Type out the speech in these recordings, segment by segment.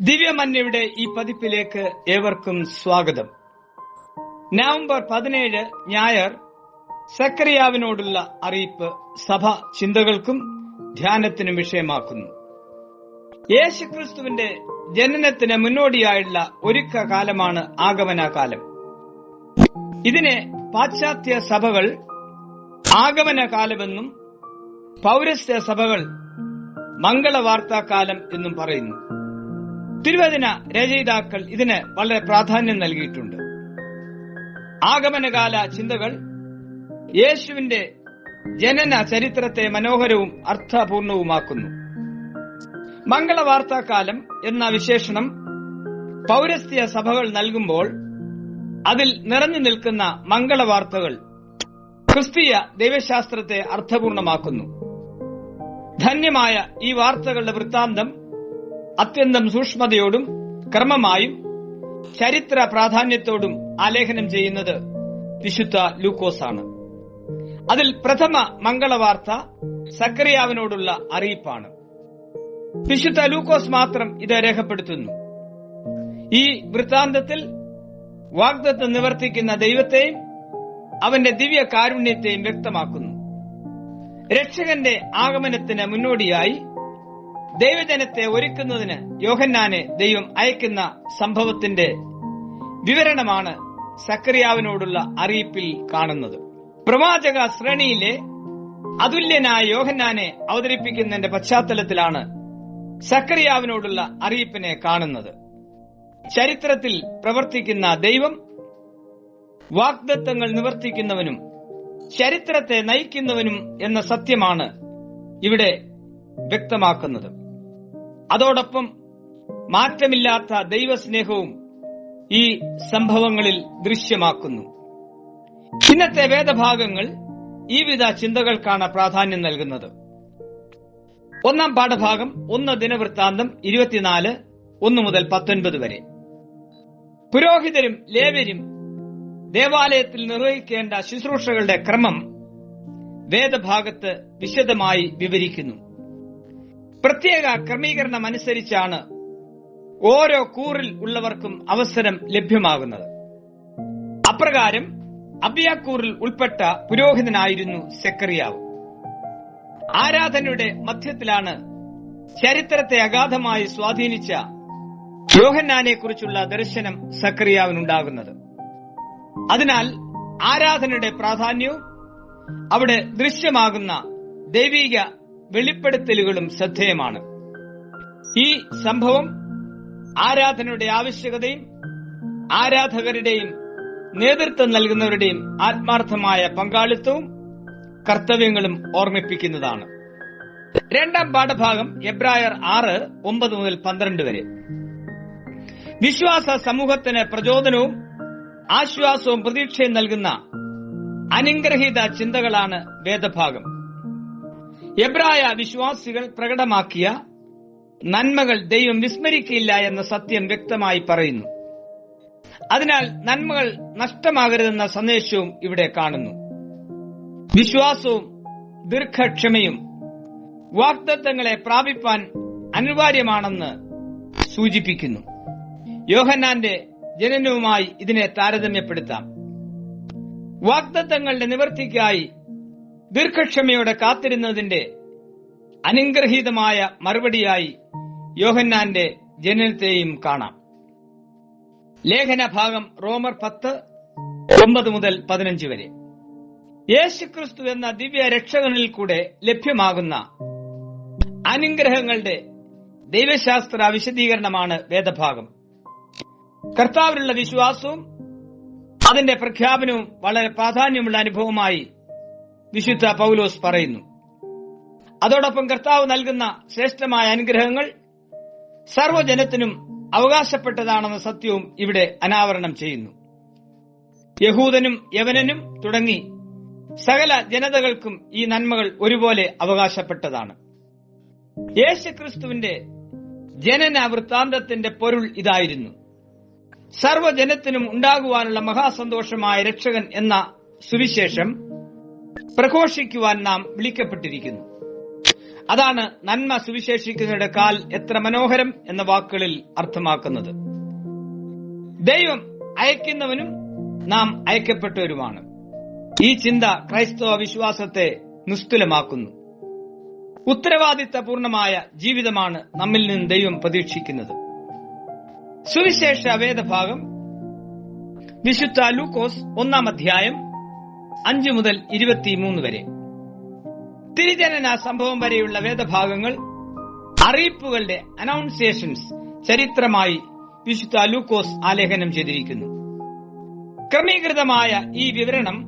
ദിവ്യമന്യയുടെ ഈ പതിപ്പിലേക്ക് ഏവർക്കും സ്വാഗതം. നവംബർ പതിനേഴ് ഞായർ സക്കറിയാവിനോടുള്ള അറിയിപ്പ് സഭ ചിന്തകൾക്കും ധ്യാനത്തിനും വിഷയമാക്കുന്നു. യേശുക്രിസ്തുവിന്റെ ജനനത്തിന് മുന്നോടിയായുള്ള ഒരുക്ക കാലമാണ് ആഗമന കാലം ഇതിനെ പാശ്ചാത്യ സഭകൾ ആഗമന കാലമെന്നും പൗരസ്ത്യ സഭകൾ മംഗളവാർത്താകാലം എന്നും പറയുന്നു. തിരുവചന രചയിതാക്കൾ ഇതിന് വളരെ പ്രാധാന്യം നൽകിയിട്ടുണ്ട്. ആഗമനകാല ചിന്തകൾ യേശുവിന്റെ ജനന ചരിത്രത്തെ മനോഹരവും അർത്ഥപൂർണവുമാക്കുന്നു. മംഗളവാർത്താകാലം എന്ന വിശേഷണം പൗരസ്ത്യ സഭകൾ നൽകുമ്പോൾ അതിൽ നിറഞ്ഞു നിൽക്കുന്ന മംഗളവാർത്തകൾ ക്രിസ്തീയ ദൈവശാസ്ത്രത്തെ അർത്ഥപൂർണമാക്കുന്നു. ധന്യമായ ഈ വാർത്തകളുടെ വൃത്താന്തം അത്യന്തം സൂക്ഷ്മതയോടും ക്രമമായും ചരിത്ര പ്രാധാന്യത്തോടും ആലേഖനം ചെയ്യുന്നത് വിശുദ്ധ ലൂക്കോസ് ആണ് അതിൽ പ്രഥമ മംഗളവാർത്ത സക്രിയാവിനോടുള്ള അറിയിപ്പാണ്. വിശുദ്ധ ലൂക്കോസ് മാത്രം ഇത് രേഖപ്പെടുത്തുന്നു. ഈ വൃത്താന്തത്തിൽ വാഗ്ദത്തം നിവർത്തിക്കുന്ന ദൈവത്തെയും അവന്റെ ദിവ്യ കാരുണ്യത്തെയും വ്യക്തമാക്കുന്നു. രക്ഷകന്റെ ആഗമനത്തിന് മുന്നോടിയായി ദൈവജനത്തെ ഒരുക്കുന്നതിന് യോഹന്നാനെ ദൈവം അയക്കുന്ന സംഭവത്തിന്റെ വിവരണമാണ് സക്രിയാവിനോടുള്ള അറിയിപ്പിൽ കാണുന്നത്. പ്രവാചക ശ്രേണിയിലെ അതുല്യനായ യോഹന്നാനെ അവതരിപ്പിക്കുന്നതിന്റെ പശ്ചാത്തലത്തിലാണ് സക്രിയാവിനോടുള്ള അറിയിപ്പിനെ കാണുന്നത്. ചരിത്രത്തിൽ പ്രവർത്തിക്കുന്ന ദൈവം വാഗ്ദത്തങ്ങൾ നിവർത്തിക്കുന്നവനും ചരിത്രത്തെ നയിക്കുന്നവനും എന്ന സത്യമാണ് ഇവിടെ വ്യക്തമാക്കുന്നത്. അതോടൊപ്പം മാറ്റമില്ലാത്ത ദൈവസ്നേഹവും ഈ സംഭവങ്ങളിൽ ദൃശ്യമാക്കുന്നു. ഇന്നത്തെ വേദഭാഗങ്ങൾ ഈ വിധ ചിന്തകൾക്കാണ് പ്രാധാന്യം നൽകുന്നത്. ഒന്നാം പാഠഭാഗം ഒന്ന് ദിനവൃത്താന്തം ഇരുപത്തിനാല് ഒന്ന് മുതൽ പത്തൊൻപത് വരെ. പുരോഹിതരും ലേവരും ദേവാലയത്തിൽ നിർവഹിക്കേണ്ട ശുശ്രൂഷകളുടെ ക്രമം വേദഭാഗത്ത് വിശദമായി വിവരിക്കുന്നു. പ്രത്യേക ക്രമീകരണം അനുസരിച്ചാണ് ഓരോ കൂറിൽ ഉള്ളവർക്കും അവസരം ലഭ്യമാകുന്നത്. അപ്രകാരം അബിയാക്കൂറിൽ ഉൾപ്പെട്ട പുരോഹിതനായിരുന്നു സെക്കറിയാവ് ആരാധനയുടെ മധ്യത്തിലാണ് ചരിത്രത്തെ അഗാധമായി സ്വാധീനിച്ച യോഹന്നാനെ കുറിച്ചുള്ള ദർശനം സക്രിയാവിനുണ്ടാകുന്നത് അതിനാൽ ആരാധനയുടെ പ്രാധാന്യവും അവിടെ ദൃശ്യമാകുന്ന ദൈവിക വെളിപ്പെടുത്തലുകളും ശ്രദ്ധേയമാണ്. ഈ സംഭവം ആരാധനയുടെ ആവശ്യകതയും ആരാധകരുടെയും നേതൃത്വം നൽകുന്നവരുടെയും ആത്മാർത്ഥമായ പങ്കാളിത്തവും കർത്തവ്യങ്ങളും ഓർമ്മിപ്പിക്കുന്നതാണ്. രണ്ടാം പാഠഭാഗം എബ്രായർ ആറ് ഒമ്പത് മുതൽ പന്ത്രണ്ട് വരെ. വിശ്വാസ സമൂഹത്തിന് പ്രചോദനവും ആശ്വാസവും പ്രതീക്ഷയും നൽകുന്ന അനുഗ്രഹീത ചിന്തകളാണ് വേദഭാഗം. എബ്രായ വിശ്വാസികൾ പ്രകടമാക്കിയ നന്മകൾ ദൈവം വിസ്മരിക്കില്ല എന്ന സത്യം വ്യക്തമായി പറയുന്നു. അതിനാൽ നന്മകൾ നഷ്ടമാകരുതെന്ന സന്ദേശവും ഇവിടെ കാണുന്നു. വിശ്വാസവും ദീർഘക്ഷമയും വാക്തത്വങ്ങളെ പ്രാപിപ്പാൻ അനിവാര്യമാണെന്ന് സൂചിപ്പിക്കുന്നു. യോഹന്നാന്റെ ജനനവുമായി ഇതിനെ താരതമ്യപ്പെടുത്താം. വാക്തത്വങ്ങളുടെ നിവർത്തിക്കായി ദീർഘക്ഷമയോടെ കാത്തിരുന്നതിന്റെ അനുഗ്രഹീതമായ മറുപടിയായി യോഹന്നാന്റെ ജനനത്തെയും കാണാം. ലേഖന ഭാഗം റോമർ പത്ത് ഒമ്പത് മുതൽ പതിനഞ്ച് വരെ. യേശുക്രിസ്തു എന്ന ദിവ്യ രക്ഷകനിൽ കൂടെ ലഭ്യമാകുന്ന അനുഗ്രഹങ്ങളുടെ ദൈവശാസ്ത്ര വിശദീകരണമാണ് വേദഭാഗം. കർത്താവിലുള്ള വിശ്വാസവും അതിന്റെ പ്രഖ്യാപനവും വളരെ പ്രാധാന്യമുള്ള അനുഭവമായി വിശുദ്ധ പൗലോസ് പറയുന്നു. അതോടൊപ്പം കർത്താവ് നൽകുന്ന ശ്രേഷ്ഠമായ അനുഗ്രഹങ്ങൾ സർവജനത്തിനും അവകാശപ്പെട്ടതാണെന്ന സത്യവും ഇവിടെ അനാവരണം ചെയ്യുന്നു. യഹൂദനും യവനനും തുടങ്ങി സകല ജനതകൾക്കും ഈ നന്മകൾ ഒരുപോലെ അവകാശപ്പെട്ടതാണ്. യേശുക്രിസ്തുവിന്റെ ജനന വൃത്താന്തത്തിന്റെ പൊരുൾ ഇതായിരുന്നു. സർവജനത്തിനും ഉണ്ടാകുവാനുള്ള മഹാസന്തോഷമായ രക്ഷകൻ എന്ന സുവിശേഷം പ്രഘോഷിക്കുവാൻ നാം വിളിക്കപ്പെട്ടിരിക്കുന്നു. അതാണ് നന്മ സുവിശേഷിക്കുന്നവരുടെ കാൽ എത്ര മനോഹരം എന്ന വാക്കുകളിൽ അർത്ഥമാക്കുന്നത്. ദൈവം അയക്കുന്നവനും നാം അയക്കപ്പെട്ടവരുമാണ്. ഈ ചിന്ത ക്രൈസ്തവ വിശ്വാസത്തെ നിസ്തുലമാക്കുന്നു. ഉത്തരവാദിത്തപൂർണമായ ജീവിതമാണ് നമ്മിൽ നിന്ന് ദൈവം പ്രതീക്ഷിക്കുന്നത്. സുവിശേഷ വേദഭാഗം വിശുദ്ധ ലൂക്കോസ് ഒന്നാം അധ്യായം അഞ്ചു മുതൽ ഇരുപത്തിമൂന്ന് വരെ. തിരിജനന സംഭവം വരെയുള്ള വേദഭാഗങ്ങൾ അറിയിപ്പുകളുടെ അനൗൺസിയേഷൻസ് ചരിത്രമായി വിശുദ്ധ ലൂക്കോസ് ആലേഖനം ചെയ്തിരിക്കുന്നു. ക്രമീകൃതമായ ഈ വിവരണം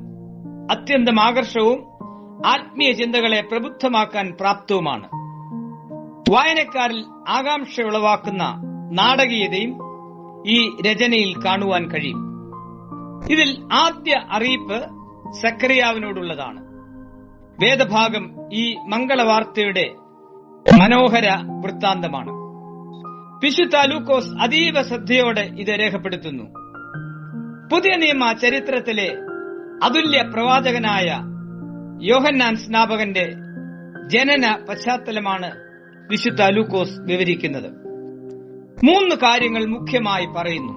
അത്യന്തം ആകർഷവും ആത്മീയ ചിന്തകളെ പ്രബുദ്ധമാക്കാൻ പ്രാപ്തവുമാണ്. വായനക്കാരിൽ ആകാംക്ഷ ഉളവാക്കുന്ന നാടകീയതയും ഈ രചനയിൽ കാണുവാൻ കഴിയും. ഇതിൽ ആദ്യ അറിയിപ്പ് സക്കറിയാവിനോടുള്ളതാണ് വേദഭാഗം ഈ മംഗളവാർത്തയുടെ മനോഹര വൃത്താന്തമാണ്. പിശു താലൂക്കോസ് അതീവ ശ്രദ്ധയോടെ ഇത് രേഖപ്പെടുത്തുന്നു. പുതിയ നിയമ ചരിത്രത്തിലെ അതുല്യ പ്രവാചകനായ യോഹന്നാൻ സ്നാപകന്റെ ജനന പശ്ചാത്തലമാണ് വിശുദ്ധ ലൂക്കോസ് വിവരിക്കുന്നത്. മൂന്ന് കാര്യങ്ങൾ മുഖ്യമായി പറയുന്നു.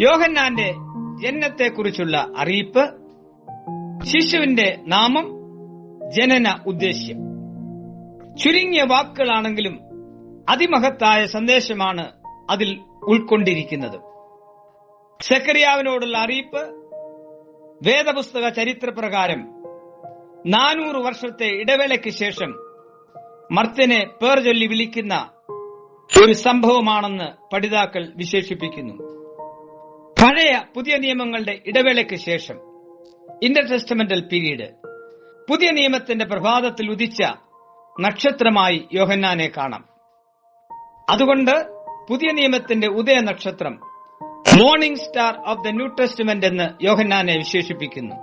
യോഹന്നാന്റെ ജനനത്തെക്കുറിച്ചുള്ള അറിയിപ്പ് ശിശുവിന്റെ നാമം ജനന ഉദ്ദേശ്യം. ചുരുങ്ങിയ വാക്കുകളാണെങ്കിലും അതിമഹത്തായ സന്ദേശമാണ് അതിൽ ഉൾക്കൊണ്ടിരിക്കുന്നത്. സെക്കരിയാവിനോടുള്ള അറിയിപ്പ് വേദപുസ്തക ചരിത്രപ്രകാരം നാനൂറ് വർഷത്തെ ഇടവേളയ്ക്ക് ശേഷം മർത്യനെ പേർ ചൊല്ലി വിളിക്കുന്ന ഒരു സംഭവമാണെന്ന് പഠിതാക്കൾ വിശേഷിപ്പിക്കുന്നു. പഴയ പുതിയ നിയമങ്ങളുടെ ഇടവേളയ്ക്ക് ശേഷം ഇന്റർ ടെസ്റ്റമെന്റൽ പീരീഡ്. പുതിയ നിയമത്തിന്റെ പ്രഭാതത്തിൽ ഉദിച്ച നക്ഷത്രമായി യോഹന്നാനെ കാണാം. അതുകൊണ്ട് പുതിയ നിയമത്തിന്റെ ഉദയ നക്ഷത്രം morning star of the new testament എന്ന് യോഹന്നാനെ വിശേഷിപ്പിക്കുന്നു.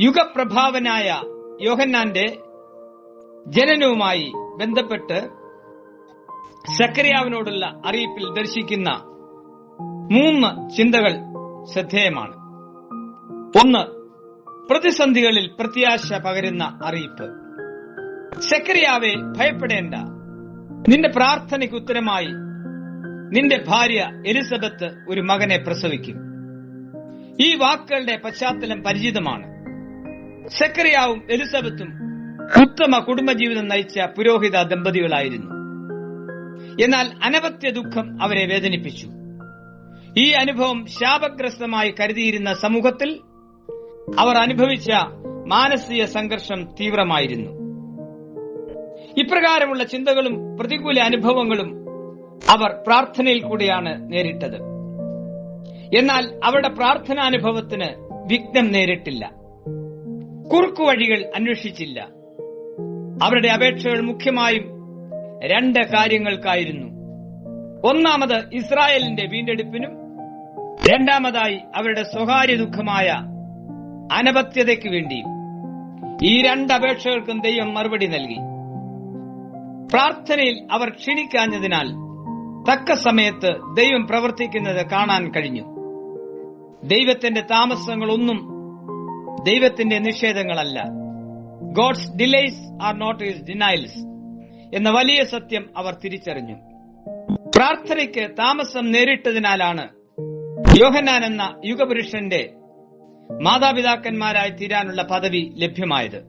യുഗപ്രഭാവനായ യോഹന്നാന്റെ ജനനവുമായി ബന്ധപ്പെട്ട് സക്കറിയാവിനോടുള്ള അറിയിപ്പിൽ ദർശിക്കുന്ന മൂന്ന് ചിന്തകൾ ശ്രദ്ധേയമാണ്. ഒന്ന് പ്രതിസന്ധികളിൽ പ്രത്യാശ പകരുന്ന അറിയിപ്പ്. സെക്രിയാവെ ഭയപ്പെടേണ്ട. നിന്റെ പ്രാർത്ഥനയ്ക്ക് ഉത്തരമായി നിന്റെ ഭാര്യ എലിസബത്ത് ഒരു മകനെ പ്രസവിക്കും. ഈ വാക്കുകളുടെ പശ്ചാത്തലം പരിചിതമാണ്. സെക്രിയാവും എലിസബത്തും ഉത്തമ കുടുംബജീവിതം നയിച്ച പുരോഹിത ദമ്പതികളായിരുന്നു. എന്നാൽ അനവത്യ ദുഃഖം അവരെ വേദനിപ്പിച്ചു. ഈ അനുഭവം ശാപഗ്രസ്തമായി കരുതിയിരുന്ന സമൂഹത്തിൽ അവർ അനുഭവിച്ച മാനസിക സംഘർഷം തീവ്രമായിരുന്നു. ഇപ്രകാരമുള്ള ചിന്തകളും പ്രതികൂല അനുഭവങ്ങളും അവർ പ്രാർത്ഥനയിൽ കൂടിയാണ് നേരിട്ടത്. എന്നാൽ അവരുടെ പ്രാർത്ഥനാനുഭവത്തിന് വിഘ്നം നേരിട്ടില്ല. കുറുക്കു വഴികൾ അന്വേഷിച്ചില്ല. അവരുടെ അപേക്ഷകൾ മുഖ്യമായും രണ്ട് കാര്യങ്ങൾക്കായിരുന്നു. ഒന്നാമത് ഇസ്രായേലിന്റെ വീണ്ടെടുപ്പിനും രണ്ടാമതായി അവരുടെ സ്വകാര്യ ദുഃഖമായ അനപത്യതയ്ക്ക് വേണ്ടിയും ഈ രണ്ട് അപേക്ഷകൾക്കും ദൈവം മറുപടി നൽകി. പ്രാർത്ഥനയിൽ അവർ ക്ഷണിക്കാഞ്ഞതിനാൽ തക്ക സമയത്ത് ദൈവം പ്രവർത്തിക്കുന്നത് കാണാൻ കഴിഞ്ഞു. ദൈവത്തിന്റെ താമസങ്ങളൊന്നും ദൈവത്തിന്റെ നിഷേധങ്ങളല്ല. God's delays are not his denials എന്ന വലിയ സത്യം അവർ തിരിച്ചറിഞ്ഞു. പ്രാർത്ഥനയ്ക്ക് താമസം നേരിട്ടതിനാലാണ് യോഹന്നാൻ എന്ന യുഗപുരുഷന്റെ മാതാപിതാക്കന്മാരായി തീരാനുള്ള പദവി ലഭ്യമായത്.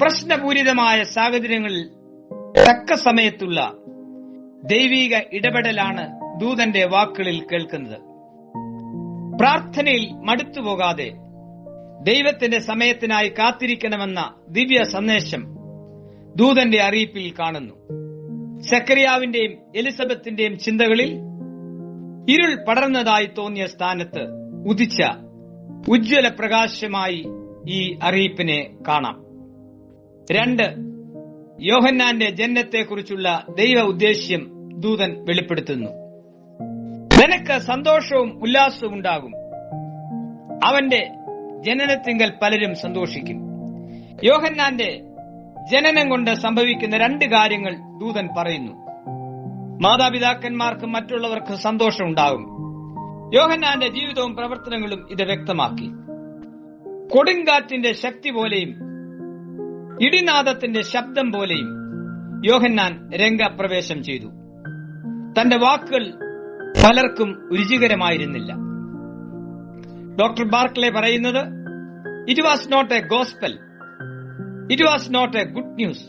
പ്രശ്നപൂരിതമായ സാഹചര്യങ്ങളിൽ തക്ക സമയത്തുള്ള ദൈവിക ഇടപെടലാണ് ദൂതന്റെ വാക്കുകളിൽ കേൾക്കുന്നത്. പ്രാർത്ഥനയിൽ മടുത്തുപോകാതെ ദൈവത്തിന്റെ സമയത്തിനായി കാത്തിരിക്കണമെന്ന ദിവ്യ സന്ദേശം ദൂതന്റെ അറിയിപ്പിൽ കാണുന്നു. സക്കറിയാവിന്റെയും എലിസബത്തിന്റെയും ചിന്തകളിൽ ഇരുൾ പടർന്നതായി തോന്നിയ സ്ഥാനത്ത് ഉദിച്ച ഉജ്ജ്വല പ്രകാശമായി ഈ അറിയിപ്പിനെ കാണാം. രണ്ട് യോഹന്നാന്റെ ജനനത്തെക്കുറിച്ചുള്ള ദൈവ ഉദ്ദേശ്യം ദൂതൻ വെളിപ്പെടുത്തുന്നു. നിനക്ക് സന്തോഷവും ഉല്ലാസവും ഉണ്ടാകും. അവന്റെ ജനനത്തിങ്കൽ പലരും സന്തോഷിക്കും. യോഹന്നാന്റെ ജനനം കൊണ്ട് സംഭവിക്കുന്ന രണ്ട് കാര്യങ്ങൾ ദൂതൻ പറയുന്നു. മാതാപിതാക്കന്മാർക്കും മറ്റുള്ളവർക്ക് സന്തോഷം ഉണ്ടാകും യോഹന്നാന്റെ ജീവിതവും പ്രവർത്തനങ്ങളും ഇത് വ്യക്തമാക്കി. കൊടുങ്കാറ്റിന്റെ ശക്തി പോലെയും ഇടിനാദത്തിന്റെ ശബ്ദം പോലെയും യോഹന്നാൻ രംഗപ്രവേശം ചെയ്തു. തന്റെ വാക്കുകൾ പലർക്കും രുചികരമായിരുന്നില്ല. ഡോക്ടർ ബാർക്ലെ പറയുന്നത് it was not a gospel it was not a good news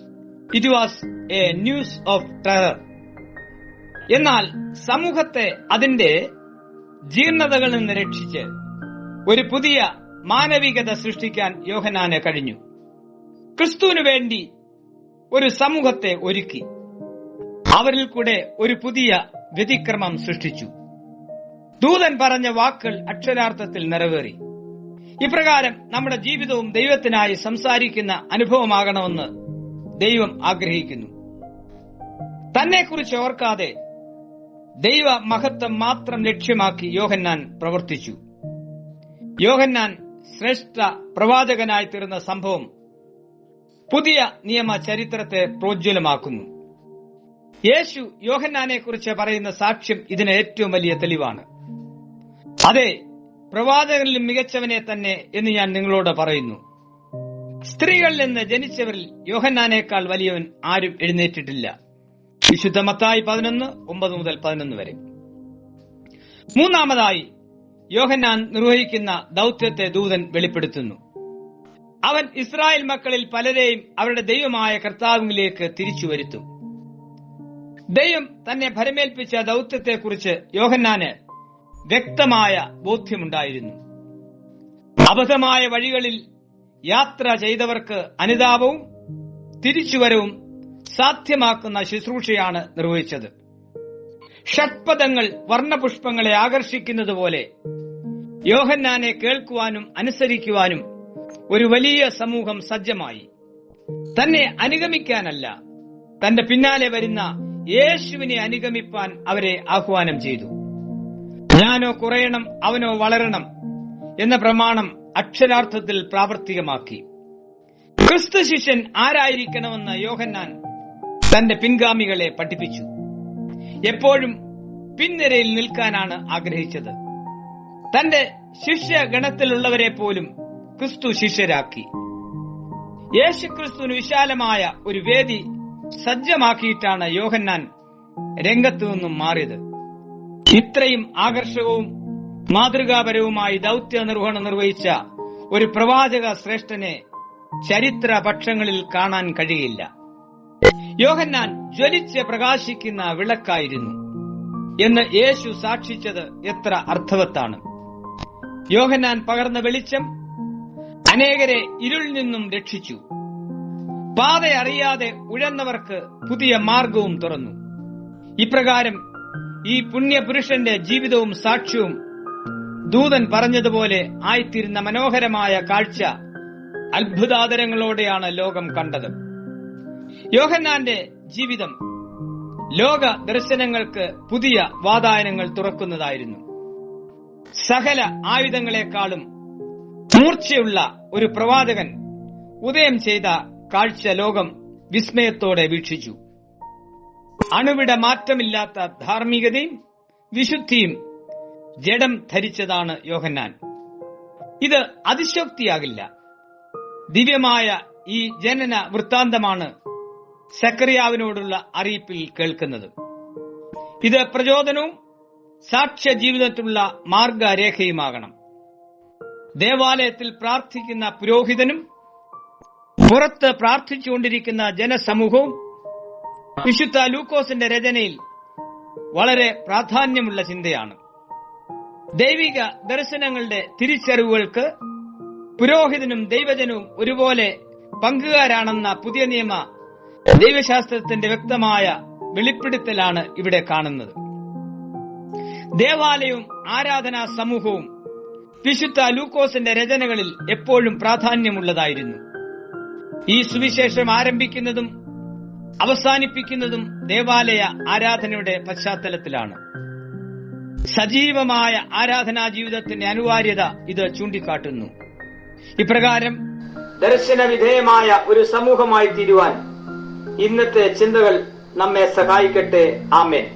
it was a news of terror എന്നാൽ സമൂഹത്തെ അതിന്റെ ജീർണതകളിൽ നിന്ന് രക്ഷിച്ച് ഒരു പുതിയ മാനവികത സൃഷ്ടിക്കാൻ യോഹനാന് കഴിഞ്ഞു. ക്രിസ്തുവിനു വേണ്ടി ഒരു സമൂഹത്തെ ഒരുക്കി. അവരിൽ കൂടെ ഒരു പുതിയ വ്യതിക്രമം സൃഷ്ടിച്ചു. ദൂതൻ പറഞ്ഞ വാക്കുകൾ അക്ഷരാർത്ഥത്തിൽ നിറവേറി. ഇപ്രകാരം നമ്മുടെ ജീവിതവും ദൈവത്തിനായി സംസാരിക്കുന്ന അനുഭവമാകണമെന്ന് ദൈവം ആഗ്രഹിക്കുന്നു. തന്നെക്കുറിച്ച് ഓർക്കാതെ ദൈവ മഹത്വം മാത്രം ലക്ഷ്യമാക്കി യോഹന്നാൻ പ്രവർത്തിച്ചു. യോഹന്നാൻ ശ്രേഷ്ഠ പ്രവാചകനായി തീർന്ന സംഭവം പുതിയ നിയമ ചരിത്രത്തെ പ്രോജ്വലമാക്കുന്നു. യേശു യോഹന്നാനെ കുറിച്ച് പറയുന്ന സാക്ഷ്യം ഇതിന് ഏറ്റവും വലിയ തെളിവാണ്. അതെ പ്രവാചകനിൽ മികച്ചവനെ തന്നെ എന്ന് ഞാൻ നിങ്ങളോട് പറയുന്നു. സ്ത്രീകളിൽ നിന്ന് ജനിച്ചവരിൽ യോഹന്നാനേക്കാൾ വലിയവൻ ആരും എഴുന്നേറ്റിട്ടില്ല. വിശുദ്ധ മത്തായി പതിനൊന്ന് ഒമ്പത് മുതൽ പതിനൊന്ന് വരെ. മൂന്നാമതായി യോഹന്നാൻ നിർവഹിക്കുന്ന ദൗത്യത്തെ ദൂതൻ വെളിപ്പെടുത്തുന്നു. അവൻ ഇസ്രായേൽ മക്കളിൽ പലരെയും അവരുടെ ദൈവമായ കർത്താവിലേക്ക് തിരിച്ചു വരുത്തും. ദൈവം തന്നെ ഭരമേൽപ്പിച്ച ദൗത്യത്തെക്കുറിച്ച് യോഹന്നാന് വ്യക്തമായ ബോധ്യമുണ്ടായിരുന്നു. അബദ്ധമായ വഴികളിൽ യാത്ര ചെയ്തവർക്ക് അനുതാപവും തിരിച്ചുവരവും സാധ്യമാക്കുന്ന ശുശ്രൂഷയാണ് നിർവഹിച്ചത്. ഷഡ്പദങ്ങൾ വർണപുഷ്പങ്ങളെ ആകർഷിക്കുന്നത് പോലെ യോഹന്നാനെ കേൾക്കുവാനും അനുസരിക്കുവാനും ഒരു വലിയ സമൂഹം സജ്ജമായി. തന്നെ അനുഗമിക്കാനല്ല തന്റെ പിന്നാലെ വരുന്ന യേശുവിനെ അനുഗമിപ്പാൻ അവരെ ആഹ്വാനം ചെയ്തു. ഞാനോ കുറയണം അവനോ വളരണം എന്ന പ്രമാണം അക്ഷരാർത്ഥത്തിൽ പ്രാവർത്തികമാക്കി. ക്രിസ്തു ശിഷ്യൻ ആരായിരിക്കണമെന്ന് യോഹന്നാൻ തന്റെ പിൻഗാമികളെ പഠിപ്പിച്ചു. എപ്പോഴും പിൻനിരയിൽ നിൽക്കാനാണ് ആഗ്രഹിച്ചത്. തന്റെ ശിഷ്യഗണത്തിലുള്ളവരെ പോലും ക്രിസ്തു ശിഷ്യരാക്കി. യേശുക്രിസ്തുവിന് വിശാലമായ ഒരു വേദി സജ്ജമാക്കിയിട്ടാണ് യോഹന്നാൻ രംഗത്തു നിന്നും മാറിയത്. ഇത്രയും ആകർഷകവും മാതൃകാപരവുമായി ദൗത്യ നിർവഹണം നിർവഹിച്ച ഒരു പ്രവാചക ശ്രേഷ്ഠനെ ചരിത്ര പക്ഷങ്ങളിൽ കാണാൻ കഴിയില്ല. യോഹന്നാൻ ജ്വലിച്ച് പ്രകാശിക്കുന്ന വിളക്കായിരുന്നു. എന്ന് യേശു സാക്ഷിച്ചത് എത്ര അർത്ഥവത്താണ്. യോഹന്നാൻ പകർന്ന വെളിച്ചം അനേകരെ ഇരുളിൽ നിന്നും രക്ഷിച്ചു. പാത അറിയാതെ ഉഴന്നവർക്ക് പുതിയ മാർഗവും തുറന്നു. ഇപ്രകാരം ഈ പുണ്യപുരുഷന്റെ ജീവിതവും സാക്ഷ്യവും ദൂതൻ പറഞ്ഞതുപോലെ ആയിത്തീരുന്ന മനോഹരമായ കാഴ്ച അത്ഭുതാദരങ്ങളോടെയാണ് ലോകം കണ്ടത്. യോഹന്നാന്റെ ജീവിതം ലോക ദർശനങ്ങൾക്ക് പുതിയ വാതായനങ്ങൾ തുറക്കുന്നതായിരുന്നു. സകല ആയുധങ്ങളെക്കാളും മൂർച്ചയുള്ള ഒരു പ്രവാചകൻ ഉദയം ചെയ്ത കാഴ്ച ലോകം വിസ്മയത്തോടെ വീക്ഷിച്ചു. അണുവിട മാറ്റമില്ലാത്ത ധാർമ്മികതയും വിശുദ്ധിയും ജഡം ധരിച്ചതാണ് യോഹന്നാൻ. ഇത് അതിശോക്തിയാകില്ല. ദിവ്യമായ ഈ ജനന വൃത്താന്തമാണ് സക്കറിയാവിനോടുള്ള അറിയിപ്പിൽ കേൾക്കുന്നത്. ഇത് പ്രചോദനവും സാക്ഷ്യ ജീവിതത്തിലുള്ള മാർഗരേഖയുമാകണം. ദേവാലയത്തിൽ പ്രാർത്ഥിക്കുന്ന പുരോഹിതനും പുറത്ത് പ്രാർത്ഥിച്ചുകൊണ്ടിരിക്കുന്ന ജനസമൂഹവും വിശുദ്ധ ലൂക്കോസിന്റെ രചനയിൽ വളരെ പ്രാധാന്യമുള്ള ചിന്തയാണ്. ദൈവിക ദർശനങ്ങളുടെ തിരിച്ചറിവുകൾക്ക് പുരോഹിതനും ദൈവജനവും ഒരുപോലെ പങ്കുകാരാണെന്ന പുതിയ നിയമ ദൈവശാസ്ത്രത്തിന്റെ വ്യക്തമായ വെളിപ്പെടുത്തലാണ് ഇവിടെ കാണുന്നത്. ദേവാലയവും ആരാധനാ സമൂഹവും വിശുദ്ധ ലൂക്കോസിന്റെ രചനകളിൽ എപ്പോഴും പ്രാധാന്യമുള്ളതായിരുന്നു. ഈ സുവിശേഷം ആരംഭിക്കുന്നതും അവസാനിപ്പിക്കുന്നതും ദേവാലയ ആരാധനയുടെ പശ്ചാത്തലത്തിലാണ്. സജീവമായ ആരാധനാ ജീവിതത്തിന്റെ അനിവാര്യത ഇത് ചൂണ്ടിക്കാട്ടുന്നു. ഇപ്രകാരം ദർശന വിധേയമായ ഒരു സമൂഹമായി തീരുവാൻ ഇന്നത്തെ ചിന്തകൾ നമ്മെ സഹായിക്കട്ടെ. ആമേൻ.